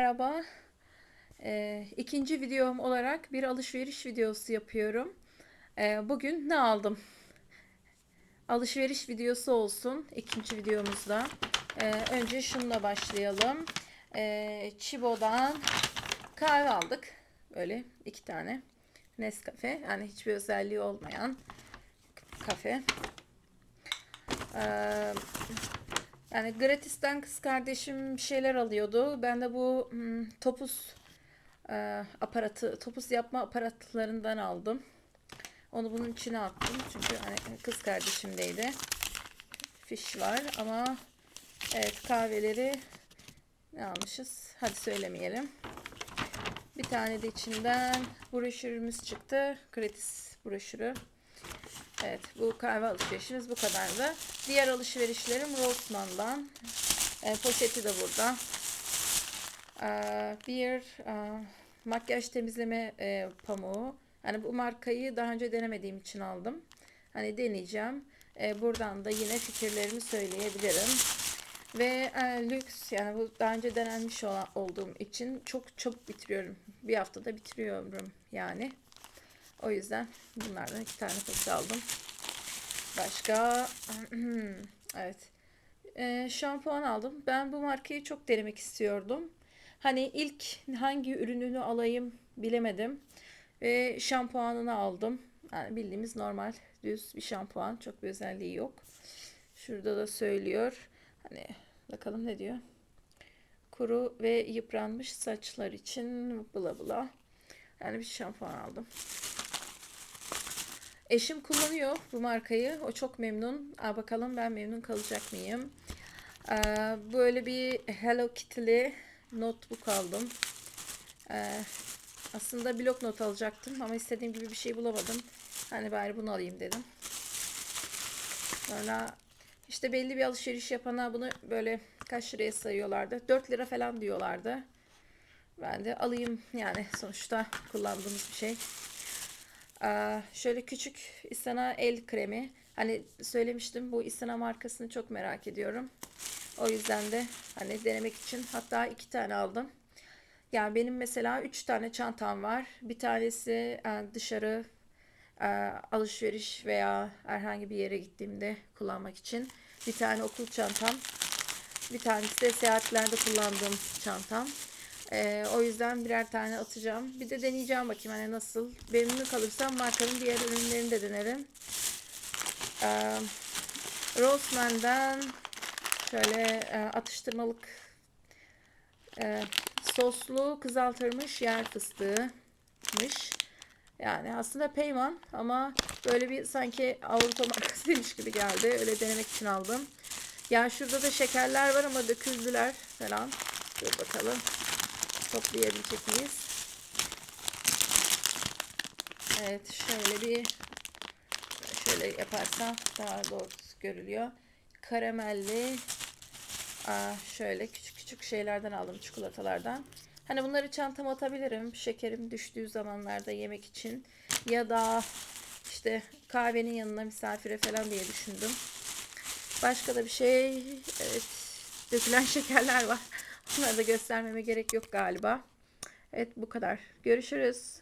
Merhaba. Ee, ikinci videom olarak bir alışveriş videosu yapıyorum. Ee, bugün ne aldım? Alışveriş videosu olsun ikinci videomuzda. Ee, önce şununla başlayalım. Ee, Chibo'dan kahve aldık. Böyle iki tane. Nescafe. Yani hiçbir özelliği olmayan kafe. Ee, yani gratisten kız kardeşim bir şeyler alıyordu. Ben de bu hmm, topuz e, aparatı, topuz yapma aparatlarından aldım. Onu bunun içine attım. Çünkü hani kız kardeşimdeydi. Fiş var ama evet kahveleri ne almışız? Hadi söylemeyelim. Bir tane de içinden broşürümüz çıktı. Gratis broşürü. Evet bu kahve alışverişimiz bu kadardı. Diğer alışverişlerim Rossmann'dan. E, poşeti de burada. E, bir e, makyaj temizleme e, pamuğu. Yani bu markayı daha önce denemediğim için aldım. Hani deneyeceğim. E, buradan da yine fikirlerimi söyleyebilirim. Ve e, lüks yani bu daha önce denenmiş olan, olduğum için çok çabuk bitiriyorum. Bir haftada bitiriyorum yani. O yüzden bunlardan iki tane paket aldım. Başka evet ee, şampuan aldım. Ben bu markayı çok denemek istiyordum. Hani ilk hangi ürününü alayım bilemedim. Ve şampuanını aldım. Yani bildiğimiz normal düz bir şampuan. Çok bir özelliği yok. Şurada da söylüyor. Hani bakalım ne diyor. Kuru ve yıpranmış saçlar için bla bla. Yani bir şampuan aldım. Eşim kullanıyor bu markayı. O çok memnun. Aa, bakalım ben memnun kalacak mıyım? Ee, böyle bir Hello Kitty'li notebook aldım. Ee, aslında blok not alacaktım ama istediğim gibi bir şey bulamadım. Hani bari bunu alayım dedim. Sonra işte belli bir alışveriş yapana bunu böyle kaç liraya sayıyorlardı? 4 lira falan diyorlardı. Ben de alayım yani sonuçta kullandığımız bir şey. Şöyle küçük Isana el kremi. Hani söylemiştim bu Isana markasını çok merak ediyorum. O yüzden de hani denemek için hatta iki tane aldım. Yani benim mesela üç tane çantam var. Bir tanesi e, dışarı e, alışveriş veya herhangi bir yere gittiğimde kullanmak için. Bir tane okul çantam. Bir tanesi de seyahatlerde kullandığım çantam. Ee, o yüzden birer tane atacağım. Bir de deneyeceğim bakayım hani nasıl. Memnun kalırsam markanın diğer ürünlerini de denerim. Ee, Roseman'dan şöyle e, atıştırmalık e, soslu kızartılmış yer fıstığıymış. Yani aslında peyman ama böyle bir sanki Avrupa markasıymış gibi geldi. Öyle denemek için aldım. Yani şurada da şekerler var ama döküldüler falan. Dur bakalım toplayabilecek miyiz? Evet şöyle bir şöyle yaparsam daha doğru görülüyor. Karamelli aa, şöyle küçük küçük şeylerden aldım çikolatalardan. Hani bunları çantama atabilirim. Şekerim düştüğü zamanlarda yemek için. Ya da işte kahvenin yanına misafire falan diye düşündüm. Başka da bir şey. Evet. Dökülen şekerler var. Bunları da göstermeme gerek yok galiba. Evet bu kadar. Görüşürüz.